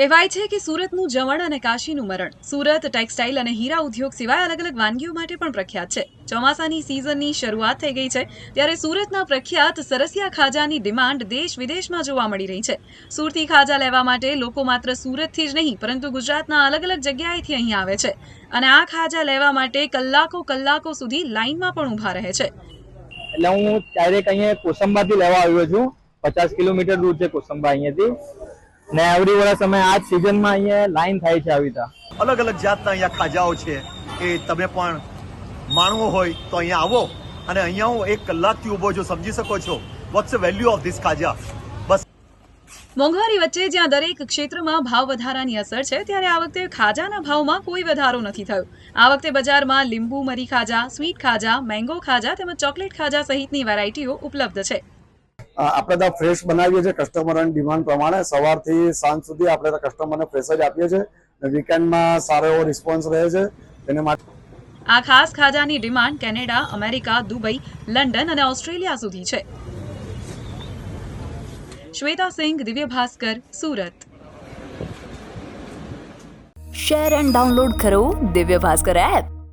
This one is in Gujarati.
કહેવાય છે કે સુરતનું જવણ અને કાશીનું મરણ. સુરત ટેક્સટાઇલ અને હીરા ઉદ્યોગ સિવાય અલગ અલગ વાનગીઓ માટે પણ પ્રખ્યાત છે. ચોમાસાની સિઝનની શરૂઆત થઈ ગઈ છે ત્યારે સુરતના પ્રખ્યાત સરસિયા ખાજાની ડિમાન્ડ દેશ વિદેશમાં જોવા મળી રહી છે. સુરતી ખાજા લેવા માટે લોકો માત્ર સુરતથી જ નહીં, પરંતુ ગુજરાતના અલગ અલગ જગ્યાએથી અહીં આવે છે. અને આ ખાજા લેવા માટે કલાકો કલાકો સુધી લાઇનમાં પણ ઊભા રહે છે. એટલે હું ડાયરેક્ટ અહીંયા કોસંબાથી લેવા આવ્યો છું. પચાસ કિલોમીટર દૂર છે કોસંબા અહીંયાથી. ને એવરી વર્ષ અમે આ જ સિઝનમાં અહીંયા લાઈન થાય છે આવી રીતે અલગ અલગ જાતના અહીંયા ખાજાઓ છે. એ તમે પણ માણવો હોય તો અહીંયા આવો. અને અહીંયા હું એક કલાકથી ઊભો છું સમજી શકો છો. What's the value of this ખાજા? બસ. મોંઘવારી વચ્ચે જ્યાં દરેક ક્ષેત્રમાં ભાવ વધારાની અસર છે ત્યારે આ વખતે ખાજાના ભાવમાં કોઈ વધારો નથી થયો. આ વખતે બજારમાં લીંબુ મરી ખાજા સ્વીટ ખાજા મેંગો ખાજા તેમજ ચોકલેટ ખાજા સહિતની વેરાયટીઓ ઉપલબ્ધ છે. આપણે ત્યાં ફ્રેશ બનાવીએ છીએ કસ્ટમરની ડિમાન્ડ પ્રમાણે. સવારથી સાંજ સુધી આપણે કસ્ટમરને ફ્રેશ જ આપીએ છીએ અને વીકેન્ડમાં સારો એવો રિસ્પોન્સ રહે છે. તેને માટે આ ખાસ ખાજાની demand Canada America Dubai London અને ઓસ્ટ્રેલિયા સુધી છે. Shweta Singh Divya Bhaskar Surat. Share and download કરો દિવ્ય ભાસ્કર એપ